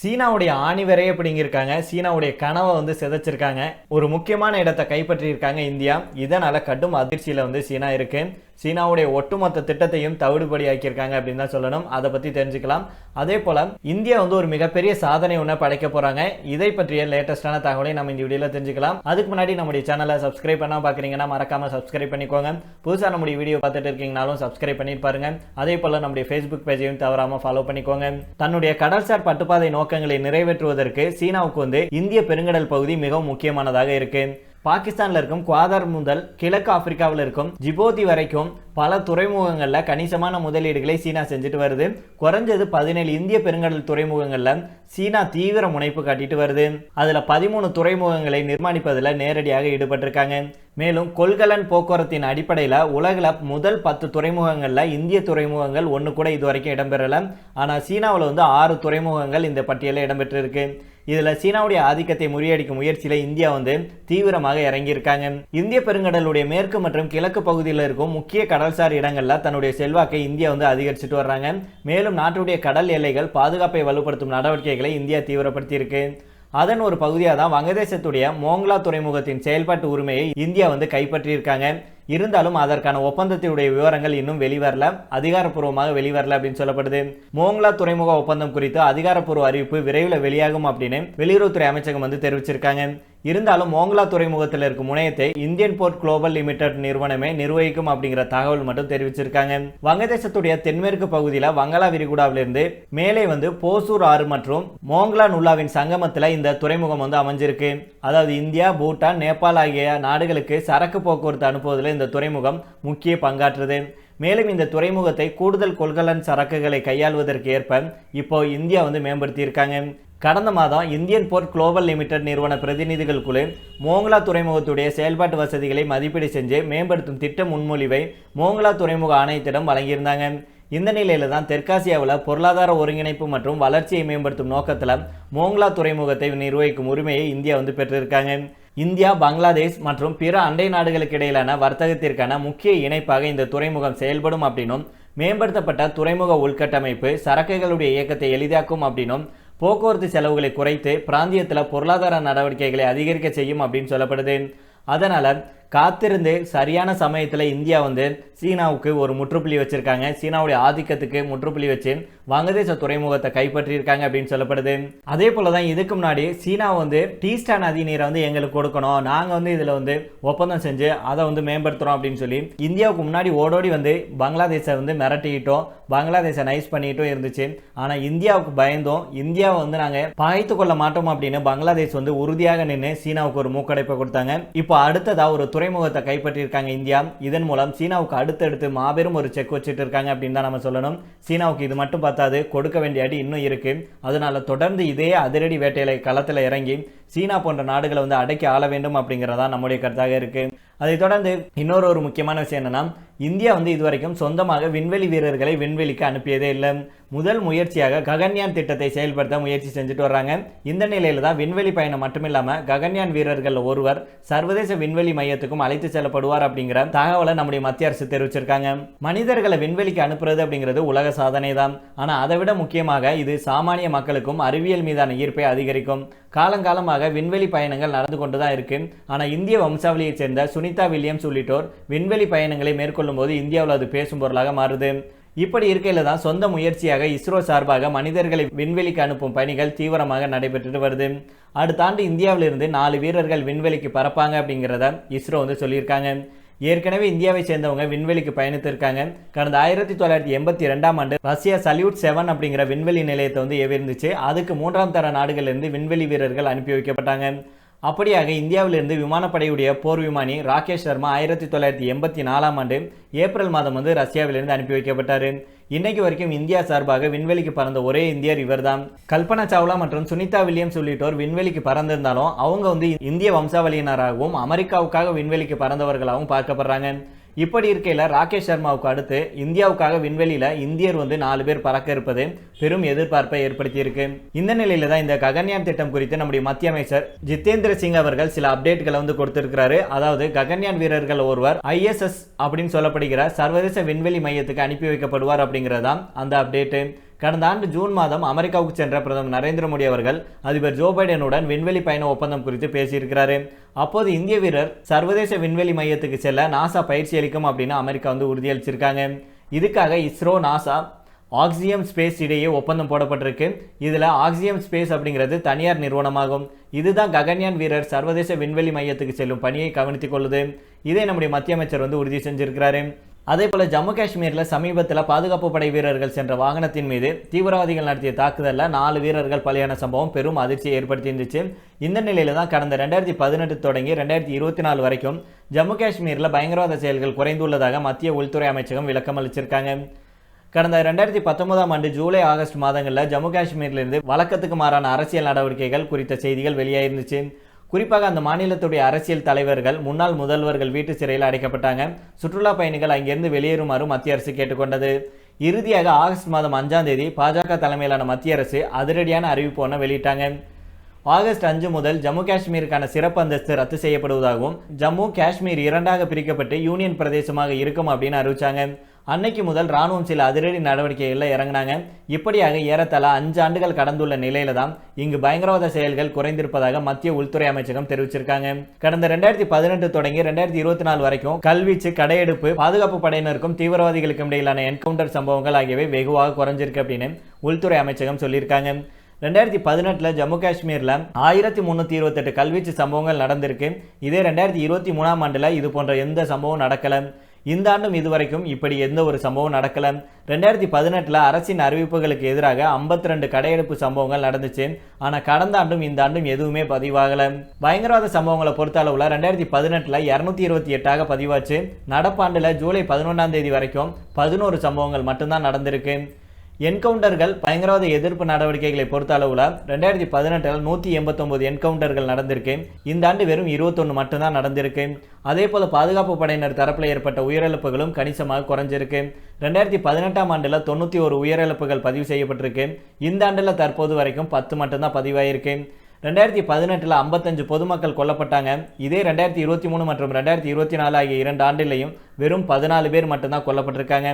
சீனாவுடைய ஆணிவரே பிடிங்கியிருக்காங்க. சீனாவுடைய கனவை வந்து சிதைச்சிருக்காங்க. ஒரு முக்கியமான இடத்தை கைப்பற்றியிருக்காங்க இந்தியா. இதனால் கடும் அதிர்ச்சியில் வந்து சீனா இருக்கு. சீனாவுடைய ஒட்டுமொத்த திட்டத்தையும் தவிடுபடி ஆக்கியிருக்காங்க அப்படின்னு தான் சொல்லணும். அதை பற்றி தெரிஞ்சுக்கலாம். அதே போல் இந்தியா வந்து ஒரு மிகப்பெரிய சாதனை ஒன்று படைக்க போகிறாங்க இதை பற்றிய லேட்டஸ்டான தகவலை நம்ம இந்த வீடியோவில் தெரிஞ்சுக்கலாம். அதுக்கு முன்னாடி நம்முடைய சேனலை சப்ஸ்கிரைப் பண்ணால் பார்க்குறீங்கன்னா மறக்காமல் சப்ஸ்கிரைப் பண்ணிக்கோங்க. புதுசாக நம்முடைய வீடியோ பார்த்துட்டு இருக்கீங்கனாலும் சப்ஸ்கிரைப் பண்ணி பாருங்க. அதே போல் நம்முடைய ஃபேஸ்புக் பேஜையும் தவறாமல் ஃபாலோ பண்ணிக்கோங்க. தன்னுடைய கடல்சார் பட்டுப்பாதை நோக்கங்களை நிறைவேற்றுவதற்கு சீனாவுக்கு வந்து இந்திய பெருங்கடல் பகுதி மிகவும் முக்கியமானதாக இருக்கு. பாகிஸ்தானில் இருக்கும் குவாதர் முதல் கிழக்கு ஆப்பிரிக்காவில் இருக்கும் ஜிபோதி வரைக்கும் பல துறைமுகங்களில் கணிசமான முதலீடுகளை சீனா செஞ்சுட்டு வருது. குறைஞ்சது பதினேழு இந்திய பெருங்கடல் துறைமுகங்களில் சீனா தீவிர முனைப்பு காட்டிட்டு வருது. அதில் பதிமூணு துறைமுகங்களை நிர்மாணிப்பதில் நேரடியாக ஈடுபட்டிருக்காங்க. மேலும் கொள்கலன் போக்குவரத்தின் அடிப்படையில் உலகில் முதல் பத்து துறைமுகங்களில் இந்திய துறைமுகங்கள் ஒன்று கூட இது வரைக்கும் ஆனால் சீனாவில் வந்து ஆறு துறைமுகங்கள் இந்த பட்டியலில் இடம்பெற்றிருக்கு. இதில் சீனாவுடைய ஆதிக்கத்தை முறியடிக்கும் முயற்சியில் இந்தியா வந்து தீவிரமாக இறங்கியிருக்காங்க. இந்திய பெருங்கடலுடைய மேற்கு மற்றும் கிழக்கு பகுதியில் இருக்கும் முக்கிய கடல்சார் இடங்களில் தன்னுடைய செல்வாக்கை இந்தியா வந்து அதிகரிச்சுட்டு வர்றாங்க. மேலும் நாட்டுடைய கடல் எல்லைகள் பாதுகாப்பை வலுப்படுத்தும் நடவடிக்கைகளை இந்தியா தீவிரப்படுத்தியிருக்கு. அதன் ஒரு பகுதியாக தான் வங்கதேசத்துடைய மோங்லா துறைமுகத்தின் செயல்பாட்டு உரிமையை இந்தியா வந்து கைப்பற்றியிருக்காங்க. இருந்தாலும் அதற்கான ஒப்பந்தத்தினுடைய விவரங்கள் இன்னும் வெளிவரல அதிகாரப்பூர்வமாக வெளிவரல அப்படின்னு சொல்லப்படுது. மோங்லா துறைமுக ஒப்பந்தம் குறித்து அதிகாரப்பூர்வ அறிவிப்பு விரைவில் வெளியாகும் அப்படின்னு வெளியுறவுத்துறை அமைச்சகம் வந்து தெரிவிச்சிருக்காங்க. இருந்தாலும் மோங்லா துறைமுகத்தில் இருக்கும் முனையத்தை இந்தியன் போர்ட் குளோபல் லிமிடெட் நிறுவனமே நிர்வகிக்கும் அப்படிங்கிற தகவல் மட்டும் தெரிவிச்சிருக்காங்க. வங்கதேசத்துடைய தென்மேற்கு பகுதியில் வங்காளா விரிகுடாவிலிருந்து மேலே வந்து போசூர் ஆறு மற்றும் மோங்லா நுல்லாவின் சங்கமத்தில் இந்த துறைமுகம் வந்து அமைஞ்சிருக்கு. அதாவது இந்தியா பூட்டான் நேபாள் ஆகிய நாடுகளுக்கு சரக்கு போக்குவரத்து அனுப்புவதில் இந்த துறைமுகம் முக்கிய பங்காற்றுது. மேலும் இந்த துறைமுகத்தை கூடுதல் கொள்கலன் சரக்குகளை கையாள்வதற்கு ஏற்ப இப்போ இந்தியா வந்து மேம்படுத்தியிருக்காங்க. கடந்த மாதம் இந்தியன் போர்ட் குளோபல் லிமிடெட் நிறுவன பிரதிநிதிகள் குழு மோங்லா துறைமுகத்துடைய செயல்பாட்டு வசதிகளை மதிப்பீடு செஞ்சு மேம்படுத்தும் திட்ட முன்மொழிவை மோங்லா துறைமுக ஆணையத்திடம் வழங்கியிருந்தாங்க. இந்த நிலையில தான் தெற்காசியாவில் பொருளாதார ஒருங்கிணைப்பு மற்றும் வளர்ச்சியை மேம்படுத்தும் நோக்கத்தில் மோங்லா துறைமுகத்தை நிர்வகிக்கும் உரிமையை இந்தியா வந்து பெற்றிருக்காங்க. இந்தியா பங்களாதேஷ் மற்றும் பிற அண்டை நாடுகளுக்கு இடையிலான வர்த்தகத்திற்கான முக்கிய இணைப்பாக இந்த துறைமுகம் செயல்படும் அப்படின்னும் மேம்படுத்தப்பட்ட துறைமுக உள்கட்டமைப்பு சரக்குகளுடைய இயக்கத்தை எளிதாக்கும் அப்படின்னும் போக்குவரத்து செலவுகளை குறைத்து பிராந்தியத்தில் பொருளாதார நடவடிக்கைகளை அதிகரிக்க செய்யும் அப்படின்னு சொல்லப்படுது. அதனால் காத்திருந்து சரியான சமயத்தில் இந்தியா வந்து சீனாவுக்கு ஒரு முற்றுப்புள்ளி வச்சிருக்காங்க. சீனாவுடைய ஆதிக்கத்துக்கு முற்றுப்புள்ளி வச்சு வங்கதேச துறைமுகத்தை கைப்பற்றியிருக்காங்க அப்படின்னு சொல்லப்படுது. அதே போல தான் இதுக்கு முன்னாடி சீனா வந்து டீஸ்டா நதி நீரை வந்து எங்களுக்கு கொடுக்கணும். நாங்கள் வந்து இதில் வந்து ஒப்பந்தம் செஞ்சு அதை வந்து மேம்படுத்துகிறோம் அப்படின்னு சொல்லி இந்தியாவுக்கு முன்னாடி ஓடோடி வந்து பங்களாதேஷை வந்து மிரட்டிக்கிட்டோம் பங்களாதேஷை நைஸ் பண்ணிக்கிட்டும் இருந்துச்சு. ஆனால் இந்தியாவுக்கு பயந்தோம் இந்தியாவை வந்து நாங்கள் பாய்த்து கொள்ள மாட்டோம் அப்படின்னு பங்களாதேஷ் வந்து உறுதியாக நின்று சீனாவுக்கு ஒரு மூக்கடைப்பை கொடுத்தாங்க. இப்போ அடுத்ததாக ஒரு துறைமுகத்தை கைப்பற்றியிருக்காங்க இந்தியா. இதன் மூலம் சீனாவுக்கு அடுத்தடுத்து மாபெரும் ஒரு செக் வச்சுட்டு இருக்காங்க அப்படின்னு தான் நம்ம சொல்லணும். சீனாவுக்கு இது மட்டும் பார்த்தாது கொடுக்க வேண்டிய அடி இன்னும் இருக்கு. அதனால தொடர்ந்து இதே அதிரடி வேட்டையில களத்தில் இறங்கி சீனா போன்ற நாடுகளை வந்து அடக்கி ஆள வேண்டும் அப்படிங்கிறதா நம்முடைய கருத்தாக இருக்கு. அதைத் தொடர்ந்து இன்னொரு ஒரு முக்கியமான விஷயம் என்னன்னா இந்தியா வந்து இதுவரைக்கும் சொந்தமாக விண்வெளி வீரர்களை விண்வெளிக்கு அனுப்பியதே இல்லை. முதல் முயற்சியாக ககன்யான் திட்டத்தை செயல்படுத்த முயற்சி செஞ்சுட்டு வர்றாங்க. இந்த நிலையில தான் விண்வெளி பயணம் மட்டுமில்லாமல் ககன்யான் வீரர்கள் ஒருவர் சர்வதேச விண்வெளி மையத்துக்கும் அழைத்து செல்லப்படுவார் அப்படிங்கிற தகவலை நம்முடைய மத்திய அரசு தெரிவிச்சிருக்காங்க. மனிதர்களை விண்வெளிக்கு அனுப்புறது அப்படிங்கிறது உலக சாதனை தான் ஆனால் அதை விட முக்கியமாக இது சாமானிய மக்களுக்கும் அறிவியல் மீதான ஈர்ப்பை அதிகரிக்கும். காலங்காலமாக விண்வெளி பயணங்கள் நடந்து கொண்டு தான் இருக்கு. ஆனால் இந்திய வம்சாவளியைச் சேர்ந்த சுனிதா வில்லியம்ஸ் உள்ளிட்டோர் விண்வெளி பயணங்களை மேற்கொள்ளும் போது இந்தியாவில் அது பேசும் பொருளாக மாறுது. இப்படி இருக்கையில் தான் சொந்த முயற்சியாக இஸ்ரோ சார்பாக மனிதர்களை விண்வெளிக்கு அனுப்பும் பணிகள் தீவிரமாக நடைபெற்று வருது. அடுத்த ஆண்டு இந்தியாவிலிருந்து நாலு வீரர்கள் விண்வெளிக்கு பறப்பாங்க அப்படிங்கிறத இஸ்ரோ வந்து சொல்லியிருக்காங்க. ஏற்கனவே இந்தியாவை சேர்ந்தவங்க விண்வெளிக்கு பயணித்திருக்காங்க. கடந்த ஆயிரத்தி தொள்ளாயிரத்தி எண்பத்தி ரெண்டாம் ஆண்டு ரஷ்யா சல்யூட் செவன் அப்படிங்கிற விண்வெளி நிலையத்தை வந்து ஏவிருந்துச்சு அதுக்கு மூன்றாம் தர நாடுகளிலிருந்து விண்வெளி வீரர்கள் அனுப்பி வைக்கப்பட்டாங்க. அப்படியாக இந்தியாவிலிருந்து விமானப்படையுடைய போர் விமானி ராகேஷ் சர்மா ஆயிரத்தி தொள்ளாயிரத்தி எண்பத்தி நாலாம் ஆண்டு ஏப்ரல் மாதம் வந்து ரஷ்யாவிலிருந்து அனுப்பி வைக்கப்பட்டார். இன்னைக்கு வரைக்கும் இந்தியா சார்பாக விண்வெளிக்கு பறந்த ஒரே இந்தியர் இவர்தான். கல்பனா சாவ்லா மற்றும் சுனிதா வில்லியம்ஸ் உள்ளிட்டோர் விண்வெளிக்கு பறந்திருந்தாலும் அவங்க வந்து இந்திய வம்சாவளியினராகவும் அமெரிக்காவுக்காக விண்வெளிக்கு பறந்தவர்களாகவும் பார்க்கப்படுறாங்க. இப்படி இருக்கையில் ராகேஷ் சர்மாவுக்கு அடுத்து இந்தியாவுக்காக விண்வெளியில் இந்தியர் வந்து நாலு பேர் பறக்க இருப்பது பெரும் எதிர்பார்ப்பை ஏற்படுத்தியிருக்கு. இந்த நிலையில் தான் இந்த ககன்யான் திட்டம் குறித்து நம்முடைய மத்திய அமைச்சர் ஜிதேந்திர சிங் அவர்கள் சில அப்டேட்களை வந்து கொடுத்திருக்கிறாரு. அதாவது ககன்யான் வீரர்கள் ஒருவர் ஐஎஸ்எஸ் அப்படின்னு சொல்லப்படுகிற சர்வதேச விண்வெளி மையத்துக்கு அனுப்பி வைக்கப்படுவார் அப்படிங்கிறதான் அந்த அப்டேட்டு. கடந்த ஆண்டு ஜூன் மாதம் அமெரிக்காவுக்கு சென்ற பிரதமர் நரேந்திர மோடி அவர்கள் அதிபர் ஜோ பைடனுடன் விண்வெளி பயண ஒப்பந்தம் குறித்து பேசியிருக்கிறாரு. அப்போது இந்திய வீரர் சர்வதேச விண்வெளி மையத்துக்கு செல்ல நாசா பயிற்சி அளிக்கும் அப்படின்னு அமெரிக்கா வந்து உறுதியளிச்சிருக்காங்க. இதுக்காக இஸ்ரோ நாசா ஆக்சியம் ஸ்பேஸ் இடையே ஒப்பந்தம் போடப்பட்டிருக்கு. இதில் ஆக்சியம் ஸ்பேஸ் அப்படிங்கிறது தனியார் நிறுவனமாகும். இதுதான் ககன்யான் வீரர் சர்வதேச விண்வெளி மையத்துக்கு செல்லும் பணியை கவனித்துக் கொள்ளுது. இதை நம்முடைய மத்திய அமைச்சர் வந்து உறுதி செஞ்சிருக்கிறாரு. அதே போல் ஜம்மு காஷ்மீரில் சமீபத்தில் பாதுகாப்பு படை வீரர்கள் சென்ற வாகனத்தின் மீது தீவிரவாதிகள் நடத்திய தாக்குதலில் நாலு வீரர்கள் பலியான சம்பவம் பெரும் அதிர்ச்சியை ஏற்படுத்தி இருந்துச்சு இந்த நிலையில் தான் கடந்த ரெண்டாயிரத்தி பதினெட்டு தொடங்கி ரெண்டாயிரத்தி இருபத்தி நாலு வரைக்கும் ஜம்மு காஷ்மீரில் பயங்கரவாத செயல்கள் குறைந்துள்ளதாக மத்திய உள்துறை அமைச்சகம் விளக்கம் அளிச்சிருக்காங்க. கடந்த ரெண்டாயிரத்தி பத்தொன்பதாம் ஆண்டு ஜூலை ஆகஸ்ட் மாதங்களில் ஜம்மு காஷ்மீரிலிருந்து வழக்கத்துக்கு மாறான அரசியல் நடவடிக்கைகள் குறித்த செய்திகள் வெளியாயிருந்துச்சு. குறிப்பாக அந்த மாநிலத்துடைய அரசியல் தலைவர்கள் முன்னாள் முதல்வர்கள் வீட்டு சிறையில் அடைக்கப்பட்டாங்க. சுற்றுலா பயணிகள் அங்கிருந்து வெளியேறுமாறு மத்திய அரசு கேட்டுக்கொண்டது. இறுதியாக ஆகஸ்ட் மாதம் அஞ்சாம் தேதி பாஜக தலைமையிலான மத்திய அரசு அதிரடியான அறிவிப்பு ஒன்று வெளியிட்டாங்க. ஆகஸ்ட் அஞ்சு முதல் ஜம்மு காஷ்மீருக்கான சிறப்பு அந்தஸ்து ரத்து செய்யப்படுவதாகவும் ஜம்மு காஷ்மீர் இரண்டாக பிரிக்கப்பட்டு யூனியன் பிரதேசமாக இருக்கும் அப்படின்னு அறிவிச்சாங்க. அன்னைக்கு முதல் ராணுவம் சில அதிரடி நடவடிக்கைகளில் இறங்கினாங்க. இப்படியாக ஏறத்தாழ அஞ்சு ஆண்டுகள் கடந்துள்ள நிலையில தான் இங்கு பயங்கரவாத செயல்கள் குறைந்திருப்பதாக மத்திய உள்துறை அமைச்சகம் தெரிவிச்சிருக்காங்க. கடந்த ரெண்டாயிரத்தி பதினெட்டு தொடங்கி ரெண்டாயிரத்தி இருபத்தி நாலு வரைக்கும் கல்வீச்சு கடையெடுப்பு பாதுகாப்பு படையினருக்கும் தீவிரவாதிகளுக்கும் இடையிலான என்கவுண்டர் சம்பவங்கள் ஆகியவை வெகுவாக குறைஞ்சிருக்கு அப்படின்னு உள்துறை அமைச்சகம் சொல்லியிருக்காங்க. ரெண்டாயிரத்தி பதினெட்டில் ஜம்மு காஷ்மீரில் ஆயிரத்தி முந்நூற்றி இருபத்தெட்டு கல்வீச்சு சம்பவங்கள் நடந்திருக்கு. இதே ரெண்டாயிரத்தி இருபத்தி மூணாம் ஆண்டில் இது போன்ற எந்த சம்பவம் நடக்கலை. இந்த ஆண்டும் இதுவரைக்கும் இப்படி எந்த ஒரு சம்பவம் நடக்கல. ரெண்டாயிரத்தி பதினெட்டில் அரசின் அறிவிப்புகளுக்கு எதிராக ஐம்பத்தி ரெண்டு கடையெடுப்பு சம்பவங்கள் நடந்துச்சு. ஆனால் கடந்த ஆண்டும் இந்த ஆண்டும் எதுவுமே பதிவாகலை. பயங்கரவாத சம்பவங்களை பொறுத்த அளவில் ரெண்டாயிரத்தி பதினெட்டில் இரநூத்தி இருபத்தி எட்டாக பதிவாச்சு. நடப்பாண்டில் ஜூலை பதினொன்றாம் தேதி வரைக்கும் பதினோரு சம்பவங்கள் மட்டும்தான் நடந்திருக்கு. என்கவுண்டர்கள் பயங்கரவாத எதிர்ப்பு நடவடிக்கைகளை பொறுத்த அளவில் ரெண்டாயிரத்தி பதினெட்டில் நூற்றி எண்பத்தொம்போது என்கவுண்டர்கள் நடந்திருக்கு. இந்த ஆண்டு வெறும் இருபத்தொன்று மட்டும்தான் நடந்திருக்கு. அதே போல் பாதுகாப்பு படையினர் தரப்பில் ஏற்பட்ட உயிரிழப்புகளும் கணிசமாக குறைஞ்சிருக்கு. ரெண்டாயிரத்தி பதினெட்டாம் ஆண்டில் தொண்ணூற்றி ஒரு உயிரிழப்புகள் பதிவு செய்யப்பட்டிருக்கு. இந்த ஆண்டில் தற்போது வரைக்கும் பத்து மட்டும்தான் பதிவாயிருக்கு. ரெண்டாயிரத்தி பதினெட்டில் ஐம்பத்தஞ்சு பொதுமக்கள் கொல்லப்பட்டாங்க. இதே ரெண்டாயிரத்தி இருபத்தி மூணு மற்றும் ரெண்டாயிரத்தி இருபத்தி நாலு ஆகிய இரண்டு ஆண்டிலையும் வெறும் பதினாலு பேர் மட்டும்தான் கொல்லப்பட்டிருக்காங்க.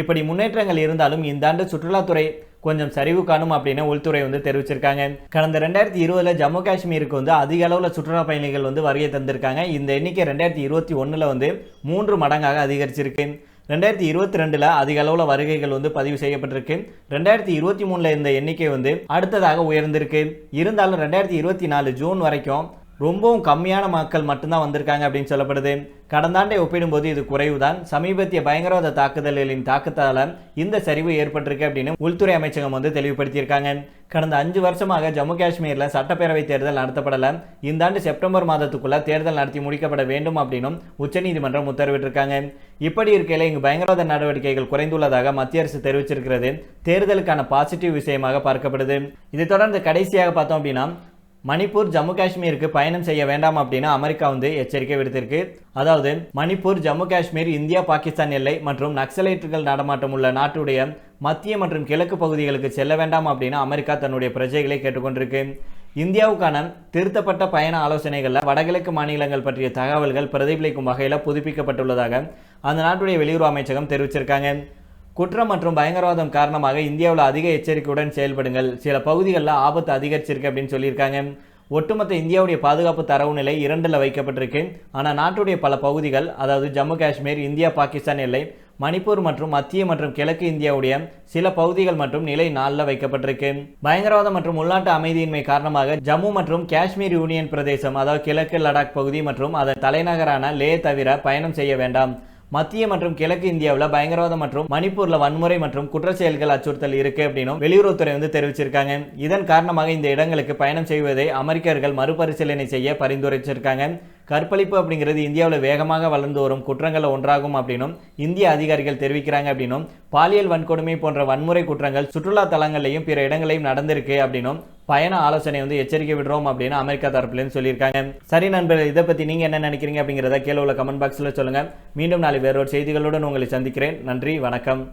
இப்படி முன்னேற்றங்கள் இருந்தாலும் இந்த ஆண்டு சுற்றுலாத்துறை கொஞ்சம் சரிவு காணும் அப்படின்னு உள்துறை வந்து தெரிவிச்சிருக்காங்க. கடந்த ரெண்டாயிரத்தி இருபதுல ஜம்மு காஷ்மீருக்கு வந்து அதிக அளவில் சுற்றுலா பயணிகள் வந்து வருகை தந்திருக்காங்க. இந்த எண்ணிக்கை ரெண்டாயிரத்தி இருபத்தி ஒன்றில் வந்து மூன்று மடங்காக அதிகரிச்சிருக்கு. ரெண்டாயிரத்தி இருபத்தி ரெண்டில் அதிக அளவில் வருகைகள் வந்து பதிவு செய்யப்பட்டிருக்கு. ரெண்டாயிரத்தி இருபத்தி மூணில் இந்த எண்ணிக்கை வந்து அடுத்ததாக உயர்ந்திருக்கு. இருந்தாலும் ரெண்டாயிரத்தி இருபத்தி நாலு ஜூன் வரைக்கும் ரொம்பவும் கம்மியான மக்கள் மட்டும்தான் வந்திருக்காங்க அப்படின்னு சொல்லப்படுது. கடந்த ஆண்டை ஒப்பிடும்போது இது குறைவுதான். சமீபத்திய பயங்கரவாத தாக்குதல்களின் தாக்கத்தால் இந்த சரிவு ஏற்பட்டிருக்கு அப்படின்னு உள்துறை அமைச்சகம் வந்து தெளிவுபடுத்தியிருக்காங்க. கடந்த அஞ்சு வருஷமாக ஜம்மு காஷ்மீரில் சட்டப்பேரவை தேர்தல் நடத்தப்படலை. இந்த ஆண்டு செப்டம்பர் மாதத்துக்குள்ள தேர்தல் நடத்தி முடிக்கப்பட வேண்டும் அப்படின்னும் உச்சநீதிமன்றம் உத்தரவிட்டிருக்காங்க. இப்படி இருக்கையில் இங்கு பயங்கரவாத நடவடிக்கைகள் குறைந்துள்ளதாக மத்திய அரசு தெரிவிச்சிருக்கிறது. தேர்தலுக்கான பாசிட்டிவ் விஷயமாக பார்க்கப்படுது. இதை தொடர்ந்து கடைசியாக பார்த்தோம் அப்படின்னா மணிப்பூர் ஜம்மு காஷ்மீருக்கு பயணம் செய்ய வேண்டாம் அப்படின்னு அமெரிக்கா வந்து எச்சரிக்கை விடுத்திருக்கு. அதாவது மணிப்பூர் ஜம்மு காஷ்மீர் இந்தியா பாகிஸ்தான் எல்லை மற்றும் நக்சலைட்டுகள் நடமாட்டம் உள்ள நாட்டுடைய மத்திய மற்றும் கிழக்கு பகுதிகளுக்கு செல்ல வேண்டாம் அப்படின்னு அமெரிக்கா தன்னுடைய பிரஜைகளை கேட்டுக்கொண்டிருக்கு. இந்தியாவுக்கான திருத்தப்பட்ட பயண ஆலோசனைகளில் வடகிழக்கு மாநிலங்கள் பற்றிய தகவல்கள் பிரதிபலிக்கும் வகையில் புதுப்பிக்கப்பட்டுள்ளதாக அந்த நாட்டுடைய வெளியுறவு அமைச்சகம் தெரிவிச்சிருக்காங்க. குற்றம் மற்றும் பயங்கரவாதம் காரணமாக இந்தியாவில் அதிக எச்சரிக்கையுடன் செயல்படுங்கள். சில பகுதிகளில் ஆபத்து அதிகரிச்சிருக்கு அப்படின்னு சொல்லியிருக்காங்க. ஒட்டுமொத்த இந்தியாவுடைய பாதுகாப்பு தரவு நிலை இரண்டில் வைக்கப்பட்டிருக்கு. ஆனால் நாட்டுடைய பல பகுதிகள் அதாவது ஜம்மு காஷ்மீர் இந்தியா பாகிஸ்தான் எல்லை மணிப்பூர் மற்றும் மத்திய மற்றும் கிழக்கு இந்தியாவுடைய சில பகுதிகள் மற்றும் நிலை நாளில் வைக்கப்பட்டிருக்கு. பயங்கரவாதம் மற்றும் உள்நாட்டு அமைதியின்மை காரணமாக ஜம்மு மற்றும் காஷ்மீர் யூனியன் பிரதேசம் அதாவது கிழக்கு லடாக் பகுதி மற்றும் அதன் தலைநகரான லே தவிர பயணம் செய்ய வேண்டாம். மத்திய மற்றும் கிழக்கு இந்தியாவில் பயங்கரவாதம் மற்றும் மணிப்பூரில் வன்முறை மற்றும் குற்ற செயல்கள் அச்சுறுத்தல் இருக்கு அப்படின்னும் வெளியுறவுத்துறை வந்து தெரிவிச்சிருக்காங்க. இதன் காரணமாக இந்த இடங்களுக்கு பயணம் செய்வதை அமெரிக்கர்கள் மறுபரிசீலனை செய்ய பரிந்துரைச்சிருக்காங்க. கற்பழிப்பு அப்படிங்கிறது இந்தியாவில் வேகமாக வளர்ந்து வரும் குற்றங்கள் ஒன்றாகும் அப்படின்னும் இந்திய அதிகாரிகள் தெரிவிக்கிறாங்க அப்படின்னும் பாலியல் வன்கொடுமை போன்ற வன்முறை குற்றங்கள் சுற்றுலா தலங்களையும் பிற இடங்களையும் நடந்திருக்கு அப்படின்னும் பயண ஆலோசனை வந்து எச்சரிக்கை விடுறோம் அப்படின்னு அமெரிக்கா தரப்புலேருந்து சொல்லியிருக்காங்க. சரி நண்பர்கள் இதை பற்றி நீங்கள் என்ன நினைக்கிறீங்க அப்படிங்கிறத கீழே உள்ள கமெண்ட் பாக்ஸில் சொல்லுங்கள் மீண்டும் நாளை வேறொரு செய்திகளுடன் உங்களை சந்திக்கிறேன். நன்றி வணக்கம்.